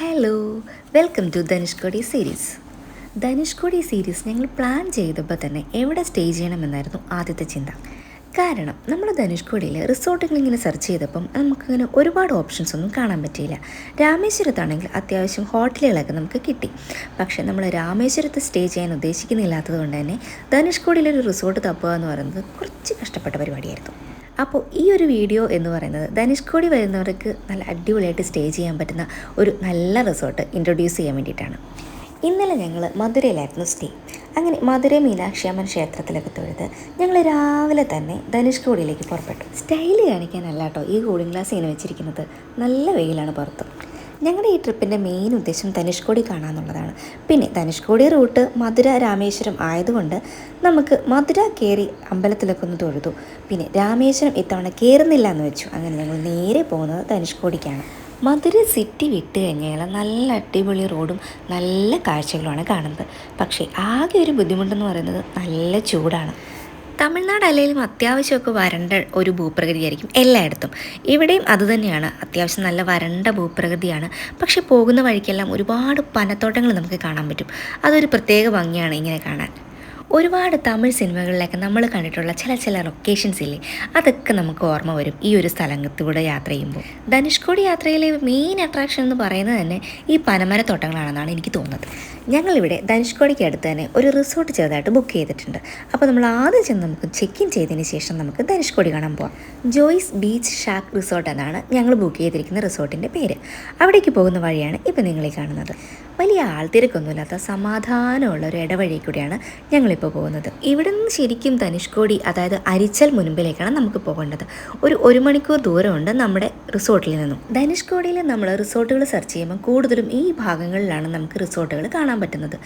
Hello welcome to Dhanushkodi series Dhanushkodi series ഞങ്ങൾ plan ചെയ്തപ്പോൾ തന്നെ എവിടെ സ്റ്റേ ചെയ്യണമെന്നായിരുന്നു ആദ്യത്തെ ചിന്ത. കാരണം നമ്മൾ ധനുഷ്കോടിയിൽ റിസോർട്ടുകൾ ഇങ്ങനെ സെർച്ച് ചെയ്തപ്പം നമുക്കിങ്ങനെ ഒരുപാട് ഓപ്ഷൻസ് ഒന്നും കാണാൻ പറ്റിയില്ല. രാമേശ്വരത്താണെങ്കിൽ അത്യാവശ്യം ഹോട്ടലുകളൊക്കെ നമുക്ക് കിട്ടി. പക്ഷേ നമ്മൾ രാമേശ്വരത്ത് സ്റ്റേ ചെയ്യാൻ ഉദ്ദേശിക്കുന്നില്ലാത്തത് കൊണ്ട് തന്നെ ധനുഷ്കോടിയിലൊരു റിസോർട്ട് തപ്പുക എന്ന് പറയുന്നത് കുറച്ച് കഷ്ടപ്പെട്ട പരിപാടിയായിരുന്നു. അപ്പോൾ ഈ ഒരു വീഡിയോ എന്ന് പറയുന്നത് ധനുഷ്കോടി വരുന്നവർക്ക് നല്ല അടിപൊളിയായിട്ട് സ്റ്റേ ചെയ്യാൻ പറ്റുന്ന ഒരു നല്ല റിസോർട്ട് ഇൻട്രൊഡ്യൂസ് ചെയ്യാൻ വേണ്ടിയിട്ടാണ്. ഇന്നലെ ഞങ്ങൾ മധുരയിലായിരുന്നു സ്റ്റേ അങ്ങനെ മധുര മീനാക്ഷിയമ്മൻ ക്ഷേത്രത്തിലൊക്കെ തൊഴുത് ഞങ്ങൾ രാവിലെ തന്നെ ധനുഷ്കോടിയിലേക്ക് പുറപ്പെട്ടു. സ്റ്റൈൽ കാണിക്കാനല്ല കേട്ടോ ഈ കൂളിംഗ് ഗ്ലാസ് ഇങ്ങനെ വെച്ചിരിക്കുന്നത്. നല്ല വെയിലാണ് പുറത്ത്. ഞങ്ങളുടെ ഈ ട്രിപ്പിന്റെ മെയിൻ ഉദ്ദേശം ധനുഷ്കോടി കാണാമെന്നുള്ളതാണ് പിന്നെ ധനുഷ്കോടി റൂട്ട് മധുര രാമേശ്വരം ആയതുകൊണ്ട് നമുക്ക് മധുര കയറി അമ്പലത്തിലൊക്കെ ഒന്ന് തൊഴുതു. പിന്നെ രാമേശ്വരം ഇത്തവണ കയറുന്നില്ല എന്ന് വെച്ചു. അങ്ങനെ ഞങ്ങൾ നേരെ പോകുന്നത് ധനുഷ്കോടിക്കാണ്. മധുര സിറ്റി വിട്ട് കഴിഞ്ഞാൽ നല്ല അടിപൊളി റോഡും നല്ല കാഴ്ചകളുമാണ് കാണുന്നത്. പക്ഷേ ആകെ ഒരു ബുദ്ധിമുട്ടെന്ന് പറയുന്നത് നല്ല ചൂടാണ്. തമിഴ്നാട് അല്ലെങ്കിലും അത്യാവശ്യമൊക്കെ വരണ്ട ഒരു ഭൂപ്രകൃതിയായിരിക്കും എല്ലായിടത്തും. ഇവിടെയും അതുതന്നെയാണ് അത്യാവശ്യം നല്ല വരണ്ട ഭൂപ്രകൃതിയാണ്. പക്ഷെ പോകുന്ന വഴിക്കെല്ലാം ഒരുപാട് പനത്തോട്ടങ്ങൾ നമുക്ക് കാണാൻ പറ്റും. അതൊരു പ്രത്യേക ഭംഗിയാണ് ഇങ്ങനെ കാണാൻ. ഒരുപാട് തമിഴ് സിനിമകളിലൊക്കെ നമ്മൾ കണ്ടിട്ടുള്ള ചില ചില ലൊക്കേഷൻസ് ഇല്ലേ? അതൊക്കെ നമുക്ക് ഓർമ്മ വരും ഈ ഒരു സ്ഥലത്തൂടെ യാത്ര ചെയ്യുമ്പോൾ. ധനുഷ്കോടി യാത്രയിലെ മെയിൻ അട്രാക്ഷൻ എന്ന് പറയുന്നത് തന്നെ ഈ പനമരത്തോട്ടങ്ങളാണെന്നാണ് എനിക്ക് തോന്നുന്നത്. ഞങ്ങളിവിടെ ധനുഷ്കോടിക്ക് അടുത്ത് തന്നെ ഒരു റിസോർട്ട് ചെറുതായിട്ട് ബുക്ക് ചെയ്തിട്ടുണ്ട്. അപ്പോൾ നമ്മൾ ആദ്യം ചെന്ന് നമുക്ക് ചെക്ക് ഇൻ ചെയ്തതിന് ശേഷം നമുക്ക് ധനുഷ്കോടി കാണാൻ പോവാം. ജോയ്സ് ബീച്ച് ഷാക്ക് റിസോർട്ട് എന്നാണ് ഞങ്ങൾ ബുക്ക് ചെയ്തിരിക്കുന്ന റിസോർട്ടിന്റെ പേര്. അവിടേക്ക് പോകുന്ന വഴിയാണ് ഇപ്പോൾ നിങ്ങളെ കാണുന്നത്. വലിയ ആൾത്തിരക്കൊന്നുമില്ലാത്ത സമാധാനമുള്ള ഒരു ഇടവഴി കൂടിയാണ് ഞങ്ങളിപ്പോൾ പോകുന്നത്. ഇവിടെ നിന്ന് ശരിക്കും ധനുഷ്കോടി അതായത് അരിച്ചൽ മുൻപിലേക്കാണ് നമുക്ക് പോകേണ്ടത്. ഒരു ഒരു മണിക്കൂർ ദൂരമുണ്ട് നമ്മുടെ റിസോർട്ടിൽ നിന്നും. ധനുഷ്കോടിയിൽ നമ്മൾ റിസോർട്ടുകൾ സെർച്ച് ചെയ്യുമ്പോൾ കൂടുതലും ഈ ഭാഗങ്ങളിലാണ് നമുക്ക് റിസോർട്ടുകൾ കാണാൻ പറ്റുന്നത്.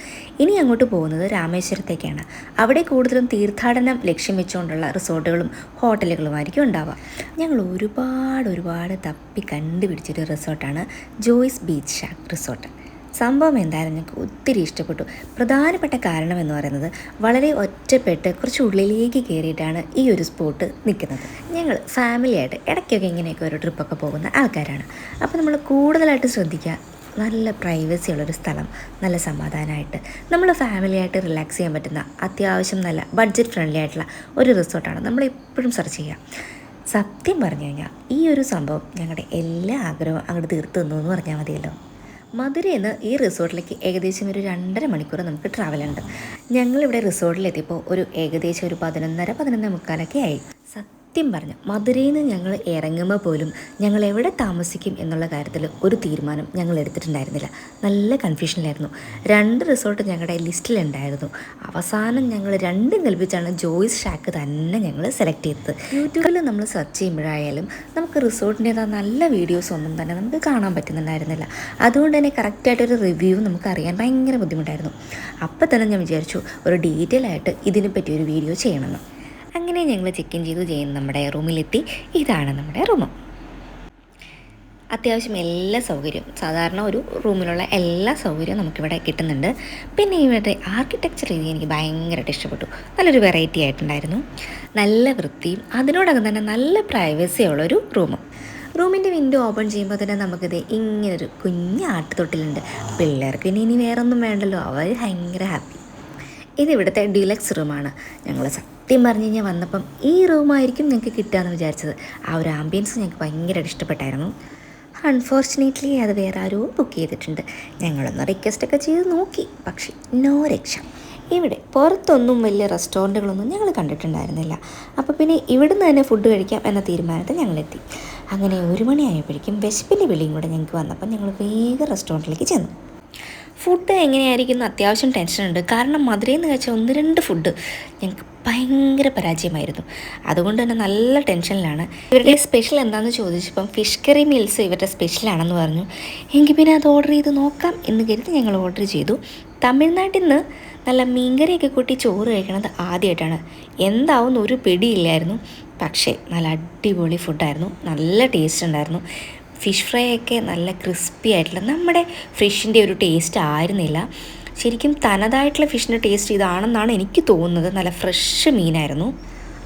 ഇനി അങ്ങോട്ട് പോകുന്നത് രാമേശ്വരത്തേക്കാണ്. അവിടെ കൂടുതലും തീർത്ഥാടനം ലക്ഷ്യം വെച്ചുകൊണ്ടുള്ള റിസോർട്ടുകളും ഹോട്ടലുകളുമായിരിക്കും ഉണ്ടാവുക. ഞങ്ങൾ ഒരുപാട് ഒരുപാട് തപ്പി കണ്ടുപിടിച്ചൊരു റിസോർട്ടാണ് ജോയ്സ് ബീച്ച് റിസോർട്ട്. സംഭവം എന്തായാലും ഞങ്ങൾക്ക് ഒത്തിരി ഇഷ്ടപ്പെട്ടു. പ്രധാനപ്പെട്ട കാരണം എന്ന് പറയുന്നത് വളരെ ഒറ്റപ്പെട്ട് കുറച്ച് ഉള്ളിലേക്ക് കയറിയിട്ടാണ് ഈ ഒരു സ്പോട്ട് നിൽക്കുന്നത്. ഞങ്ങൾ ഫാമിലിയായിട്ട് ഇടയ്ക്കൊക്കെ ഇങ്ങനെയൊക്കെ ഒരു ട്രിപ്പൊക്കെ പോകുന്ന ആൾക്കാരാണ്. അപ്പോൾ നമ്മൾ കൂടുതലായിട്ട് ശ്രദ്ധിക്കുക നല്ല പ്രൈവസി ഉള്ളൊരു സ്ഥലം നല്ല സമാധാനമായിട്ട്. നമ്മൾ ഫാമിലിയായിട്ട് റിലാക്സ് ചെയ്യാൻ പറ്റുന്ന അത്യാവശ്യം നല്ല ബഡ്ജറ്റ് ഫ്രണ്ട്ലി ആയിട്ടുള്ള ഒരു റിസോർട്ടാണ് നമ്മൾ എപ്പോഴും സെർച്ച് ചെയ്യുക. സത്യം പറഞ്ഞു കഴിഞ്ഞാൽ ഈ ഒരു സംഭവം ഞങ്ങളുടെ എല്ലാ ആഗ്രഹവും അങ്ങോട്ട് തീർത്തു തന്നു എന്ന് പറഞ്ഞാൽ മതിയല്ലോ. മധുരയിൽ നിന്ന് ഈ റിസോർട്ടിലേക്ക് ഏകദേശം ഒരു രണ്ടര മണിക്കൂർ നമുക്ക് ട്രാവൽ ഉണ്ട്. ഞങ്ങളിവിടെ റിസോർട്ടിലെത്തിയപ്പോൾ ഒരു ഏകദേശം ഒരു പതിനൊന്നര പതിനൊന്നേ മുക്കാലൊക്കെ ആയി. സത്യം പറഞ്ഞു മധുരയിൽ നിന്ന് ഞങ്ങൾ ഇറങ്ങുമ്പോൾ പോലും ഞങ്ങൾ എവിടെ താമസിക്കും എന്നുള്ള കാര്യത്തിൽ ഒരു തീരുമാനം ഞങ്ങൾ എടുത്തിട്ടുണ്ടായിരുന്നില്ല. നല്ല കൺഫ്യൂഷനിലായിരുന്നു. രണ്ട് റിസോർട്ട് ഞങ്ങളുടെ ലിസ്റ്റിലുണ്ടായിരുന്നു. അവസാനം ഞങ്ങൾ രണ്ടും കൽപ്പിച്ചാണ് ജോയ്സ് ഷാക്ക് തന്നെ ഞങ്ങൾ സെലക്ട് ചെയ്തത്. യൂട്യൂബിൽ നമ്മൾ സെർച്ച് ചെയ്യുമ്പോഴായാലും നമുക്ക് റിസോർട്ടിന്റെതാ നല്ല വീഡിയോസ് ഒന്നും തന്നെ നമുക്ക് കാണാൻ പറ്റുന്നുണ്ടായിരുന്നില്ല. അതുകൊണ്ട് തന്നെ കറക്റ്റായിട്ടൊരു റിവ്യൂ നമുക്ക് അറിയാൻ ഭയങ്കര ബുദ്ധിമുട്ടായിരുന്നു. അപ്പോൾ തന്നെ ഞാൻ വിചാരിച്ചു ഒരു ഡീറ്റെയിൽ ആയിട്ട് ഇതിനെപ്പറ്റി ഒരു വീഡിയോ ചെയ്യണമെന്ന്. അങ്ങനെ ഞങ്ങൾ ചെക്ക് ഇൻ ചെയ്തു ചെയ്യുന്ന നമ്മുടെ റൂമിലെത്തി. ഇതാണ് നമ്മുടെ റൂം അത്യാവശ്യം എല്ലാ സൗകര്യവും സാധാരണ ഒരു റൂമിലുള്ള എല്ലാ സൗകര്യവും നമുക്കിവിടെ കിട്ടുന്നുണ്ട്. പിന്നെ ഇവിടുത്തെ ആർക്കിടെക്ചർ രീതി എനിക്ക് ഭയങ്കരമായിട്ട് ഇഷ്ടപ്പെട്ടു. നല്ലൊരു വെറൈറ്റി ആയിട്ടുണ്ടായിരുന്നു. നല്ല വൃത്തിയും അതിനോടകം തന്നെ നല്ല പ്രൈവസിയുള്ളൊരു റൂമും. റൂമിന്റെ വിൻഡോ ഓപ്പൺ ചെയ്യുമ്പോൾ തന്നെ നമുക്കിത് ഇങ്ങനൊരു കുഞ്ഞ് ആട്ടുതൊട്ടിലുണ്ട്. പിള്ളേർക്ക് ഇനി ഇനി വേറൊന്നും വേണ്ടല്ലോ. അവർ ഭയങ്കര ഹാപ്പി ഇത് ഇവിടുത്തെ ഡിലക്സ് റൂമാണ് ഞങ്ങൾ സത്യം പറഞ്ഞു കഴിഞ്ഞാൽ വന്നപ്പം ഈ റൂമായിരിക്കും ഞങ്ങൾക്ക് കിട്ടുകയെന്ന് വിചാരിച്ചത്. ആ ഒരു ആംബിയൻസ് ഞങ്ങൾക്ക് ഭയങ്കരമായിട്ട് ഇഷ്ടപ്പെട്ടായിരുന്നു. അൺഫോർച്ചുനേറ്റ്ലി അത് വേറെ ആരോ ബുക്ക് ചെയ്തിട്ടുണ്ട്. ഞങ്ങളൊന്ന് റിക്വസ്റ്റൊക്കെ ചെയ്ത് നോക്കി. പക്ഷേ നോ രക്ഷ. ഇവിടെ പുറത്തൊന്നും വലിയ റെസ്റ്റോറന്റുകളൊന്നും ഞങ്ങൾ കണ്ടിട്ടുണ്ടായിരുന്നില്ല. അപ്പോൾ പിന്നെ ഇവിടുന്ന് തന്നെ ഫുഡ് കഴിക്കാം എന്ന തീരുമാനത്തിൽ ഞങ്ങളെത്തി. അങ്ങനെ ഒരു മണിയായപ്പോഴേക്കും വിശപ്പിന്റെ വിളിയും കൂടെ ഞങ്ങൾക്ക് വന്നപ്പോൾ ഞങ്ങൾ വേഗം റെസ്റ്റോറന്റിലേക്ക് ചെന്നു. ഫുഡ് എങ്ങനെയായിരിക്കും എന്ന് അത്യാവശ്യം ടെൻഷനുണ്ട് കാരണം മധുരയിൽ നിന്ന് കഴിച്ച ഒന്ന് രണ്ട് ഫുഡ് ഞങ്ങൾക്ക് ഭയങ്കര പരാജയമായിരുന്നു. അതുകൊണ്ട് തന്നെ നല്ല ടെൻഷനിലാണ് ഇവരുടെ സ്പെഷ്യൽ എന്താണെന്ന് ചോദിച്ചപ്പം ഫിഷ് കറി മീൽസ് ഇവരുടെ സ്പെഷ്യലാണെന്ന് പറഞ്ഞു. എങ്കിൽ പിന്നെ അത് ഓർഡർ ചെയ്ത് നോക്കാം എന്ന് കരുതി ഞങ്ങൾ ഓർഡർ ചെയ്തു. തമിഴ്നാട്ടിൽ നിന്ന് നല്ല മീൻകറിയൊക്കെ കൂട്ടി ചോറ് കഴിക്കണത് ആദ്യമായിട്ടാണ് എന്താവുന്ന ഒരു പിടിയില്ലായിരുന്നു. പക്ഷേ നല്ല അടിപൊളി ഫുഡായിരുന്നു നല്ല ടേസ്റ്റ് ഉണ്ടായിരുന്നു. ഫിഷ് ഫ്രൈ ഒക്കെ നല്ല ക്രിസ്പി ആയിട്ടുള്ള നമ്മുടെ ഫിഷിന്റെ ഒരു ടേസ്റ്റ് ആയിരുന്നില്ല. ശരിക്കും തനതായിട്ടുള്ള ഫിഷിന്റെ ടേസ്റ്റ് ഇതാണെന്നാണ് എനിക്ക് തോന്നുന്നത്. നല്ല ഫ്രഷ് മീനായിരുന്നു.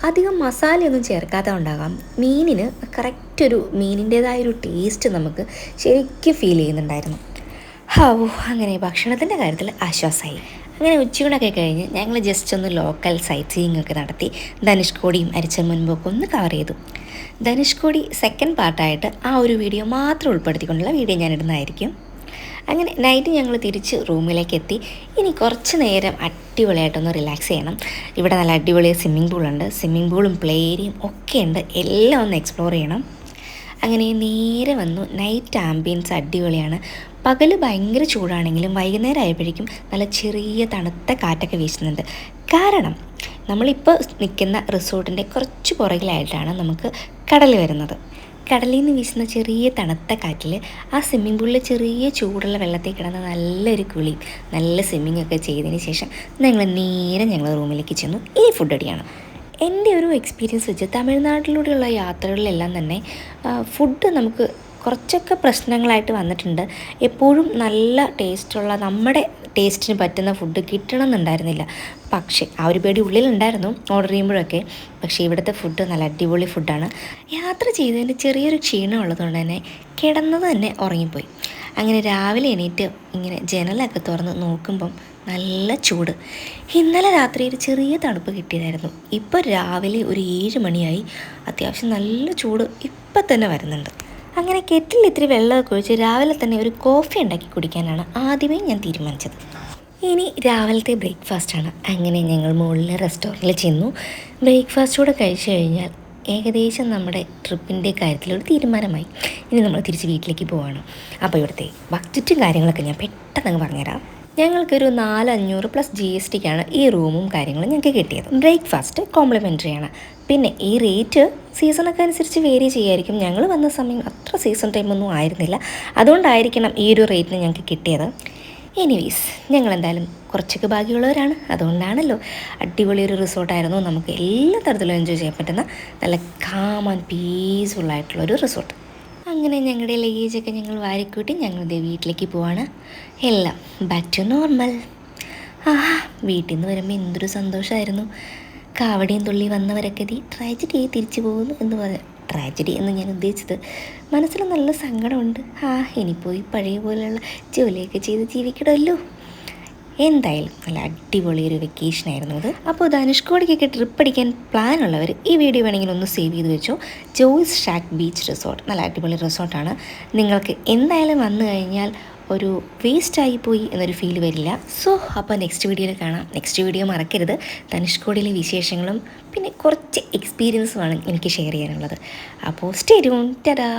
അധികം മസാലയൊന്നും ചേർക്കാതെ ഉണ്ടാകാം. മീനിന് കറക്റ്റ് ഒരു മീനിന്റേതായ ഒരു ടേസ്റ്റ് നമുക്ക് ശരിക്കും ഫീൽ ചെയ്യുന്നുണ്ടായിരുന്നു. ഹോ അങ്ങനെ ഭക്ഷണത്തിന്റെ കാര്യത്തിൽ ആശ്വാസമായി. അങ്ങനെ ഉച്ചയൂണൊക്കെ കഴിഞ്ഞ് ഞങ്ങൾ ജസ്റ്റ് ഒന്ന് ലോക്കൽ സൈറ്റ് സീയിങ് ഒക്കെ നടത്തി. ധനുഷ്കോടിയും അരിച്ചൻ മുൻപൊക്കെ ഒന്ന് കവർ ചെയ്തു. ധനുഷ്കോടി സെക്കൻഡ് പാർട്ടായിട്ട് ആ ഒരു വീഡിയോ മാത്രം ഉൾപ്പെടുത്തിക്കൊണ്ടുള്ള വീഡിയോ ഞാൻ ഇടുന്നതായിരിക്കും അങ്ങനെ നൈറ്റ് ഞങ്ങൾ തിരിച്ച് റൂമിലേക്ക് എത്തി. ഇനി കുറച്ച് നേരം അടിപൊളിയായിട്ടൊന്ന് റിലാക്സ് ചെയ്യണം. ഇവിടെ നല്ല അടിപൊളി സ്വിമ്മിംഗ് പൂളുണ്ട് സ്വിമ്മിംഗ് പൂളും പ്ലേ ഏരിയയും ഒക്കെ ഉണ്ട്. എല്ലാം ഒന്ന് എക്സ്പ്ലോർ ചെയ്യണം. അങ്ങനെ നേരെ വന്നു. നൈറ്റ് ആംബിയൻസ് അടിപൊളിയാണ്. പകൽ ഭയങ്കര ചൂടാണെങ്കിലും വൈകുന്നേരം ആയപ്പോഴേക്കും നല്ല ചെറിയ തണുത്ത കാറ്റൊക്കെ വീശുന്നുണ്ട്. കാരണം നമ്മളിപ്പോൾ നിൽക്കുന്ന റിസോർട്ടിന്റെ കുറച്ച് പുറകിലായിട്ടാണ് നമുക്ക് കടൽ വരുന്നത്. കടലിൽ നിന്ന് വീശുന്ന ചെറിയ തണുത്ത കാറ്റിൽ ആ സ്വിമ്മിംഗ് പൂളിൽ ചെറിയ ചൂടുള്ള വെള്ളത്തിൽ കിടന്ന നല്ലൊരു കുളി നല്ല സ്വിമ്മിംഗ് ഒക്കെ ചെയ്തതിന് ശേഷം ഞങ്ങൾ നേരെ ഞങ്ങൾ റൂമിലേക്ക് ചെന്നു. ഈ ഫുഡ് അടിയാണ്. എന്റെ ഒരു എക്സ്പീരിയൻസ് വെച്ച് തമിഴ്നാട്ടിലൂടെയുള്ള യാത്രകളിലെല്ലാം തന്നെ ഫുഡ് നമുക്ക് കുറച്ചൊക്കെ പ്രശ്നങ്ങളായിട്ട് വന്നിട്ടുണ്ട്. എപ്പോഴും നല്ല ടേസ്റ്റുള്ള നമ്മുടെ ടേസ്റ്റിന് പറ്റുന്ന ഫുഡ് കിട്ടണം എന്നുണ്ടായിരുന്നില്ല പക്ഷേ ആ ഒരു പേടി ഉള്ളിലുണ്ടായിരുന്നു ഓർഡർ ചെയ്യുമ്പോഴൊക്കെ. പക്ഷേ ഇവിടുത്തെ ഫുഡ് നല്ല അടിപൊളി ഫുഡാണ് യാത്ര ചെയ്തതിന് ചെറിയൊരു ക്ഷീണം ഉള്ളതുകൊണ്ട് തന്നെ കിടന്നത് തന്നെ ഉറങ്ങിപ്പോയി. അങ്ങനെ രാവിലെ എണീറ്റ് ഇങ്ങനെ ജനലൊക്കെ തുറന്ന് നോക്കുമ്പം നല്ല ചൂട്. ഇന്നലെ രാത്രി ഒരു ചെറിയ തണുപ്പ് കിട്ടിയതായിരുന്നു. ഇപ്പോൾ രാവിലെ ഒരു ഏഴ് മണിയായി. അത്യാവശ്യം നല്ല ചൂട് ഇപ്പം തന്നെ വരുന്നുണ്ട്. അങ്ങനെ കെറ്റിൽ ഇത്തിരി വെള്ളമൊക്കെ ഒഴിച്ച് രാവിലെ തന്നെ ഒരു കോഫി ഉണ്ടാക്കി കുടിക്കാനാണ് ആദ്യമേ ഞാൻ തീരുമാനിച്ചത്. ഇനി രാവിലത്തെ ബ്രേക്ക്ഫാസ്റ്റാണ് അങ്ങനെ ഞങ്ങൾ മുകളിലെ റെസ്റ്റോറന്റിൽ ചെന്നു. ബ്രേക്ക്ഫാസ്റ്റ് കഴിച്ചു കഴിഞ്ഞാൽ ഏകദേശം നമ്മുടെ ട്രിപ്പിന്റെ കാര്യത്തിലൊരു തീരുമാനമായി. ഇനി നമ്മൾ തിരിച്ച് വീട്ടിലേക്ക് പോവാണ്. അപ്പോൾ ഇവിടുത്തെ ബഡ്ജറ്റും കാര്യങ്ങളൊക്കെ ഞാൻ പെട്ടെന്ന് അങ്ങ് പറഞ്ഞുതരാം. ഞങ്ങൾക്കൊരു നാലഞ്ഞൂറ് പ്ലസ് ജി എസ് ടിക്കാണ് ഈ റൂമും കാര്യങ്ങളും ഞങ്ങൾക്ക് കിട്ടിയത്. ബ്രേക്ക്ഫാസ്റ്റ് കോംപ്ലിമെന്ററി ആണ്. പിന്നെ ഈ റേറ്റ് സീസണൊക്കെ അനുസരിച്ച് വേരി ചെയ്യായിരിക്കും. ഞങ്ങൾ വന്ന സമയം അത്ര സീസൺ ടൈമൊന്നും ആയിരുന്നില്ല. അതുകൊണ്ടായിരിക്കണം ഈ ഒരു റേറ്റിന് ഞങ്ങൾക്ക് കിട്ടിയത്. എനിവേസ് ഞങ്ങൾ എന്തായാലും കുറച്ചൊക്കെ ഭാഗ്യമുള്ളവരാണ്. അതുകൊണ്ടാണല്ലോ അടിപൊളി ഒരു റിസോർട്ടായിരുന്നു നമുക്ക് എല്ലാ തരത്തിലും എൻജോയ് ചെയ്യാൻ പറ്റുന്ന നല്ല കാം ആൻഡ് ഒരു റിസോർട്ട് അങ്ങനെ ഞങ്ങളുടെ ലഗേജൊക്കെ ഞങ്ങൾ വാരിക്കൂട്ടി ഞങ്ങളുടെ വീട്ടിലേക്ക് പോവാണ്. എല്ലാം ബാക്ക് ടു നോർമൽ ആ വീട്ടിൽ നിന്ന് വരുമ്പോൾ എന്തൊരു സന്തോഷമായിരുന്നു കാവടിയും തുള്ളി വന്നവരൊക്കെ ഈ ട്രാജഡി തിരിച്ചു പോകുന്നു എന്ന് പറയാം ട്രാജഡി എന്ന് ഞാൻ ഉദ്ദേശിച്ചത് മനസ്സിൽ നല്ല സങ്കടമുണ്ട്. ആ ഇനി പോയി പഴയ പോലെയുള്ള ജോലിയൊക്കെ ചെയ്ത് ജീവിക്കണമല്ലോ. എന്തായാലും നല്ല അടിപൊളി ഒരു വെക്കേഷൻ ആയിരുന്നു അത്. അപ്പോൾ ധനുഷ്കോടിക്കൊക്കെ ട്രിപ്പ് അടിക്കാൻ പ്ലാൻ ഉള്ളവർ ഈ വീഡിയോ വേണമെങ്കിൽ ഒന്ന് സേവ് ചെയ്ത് വെച്ചോ. ജോയ്സ് ഷാക്ക് ബീച്ച് റിസോർട്ട് നല്ല അടിപൊളി റിസോർട്ടാണ് നിങ്ങൾക്ക് എന്തായാലും വന്നു കഴിഞ്ഞാൽ ഒരു വേസ്റ്റ് ആയി പോയി എന്നൊരു ഫീൽ വരില്ല. സോ അപ്പോൾ നെക്സ്റ്റ് വീഡിയോയിൽ കാണാം. നെക്സ്റ്റ് വീഡിയോ മറക്കരുത്. ധനുഷ്കോടിയിലെ വിശേഷങ്ങളും പിന്നെ കുറച്ച് എക്സ്പീരിയൻസുമാണ് എനിക്ക് ഷെയർ ചെയ്യാനുള്ളത്. അപ്പോൾ സ്റ്റേ ട്യൂൺ ടാ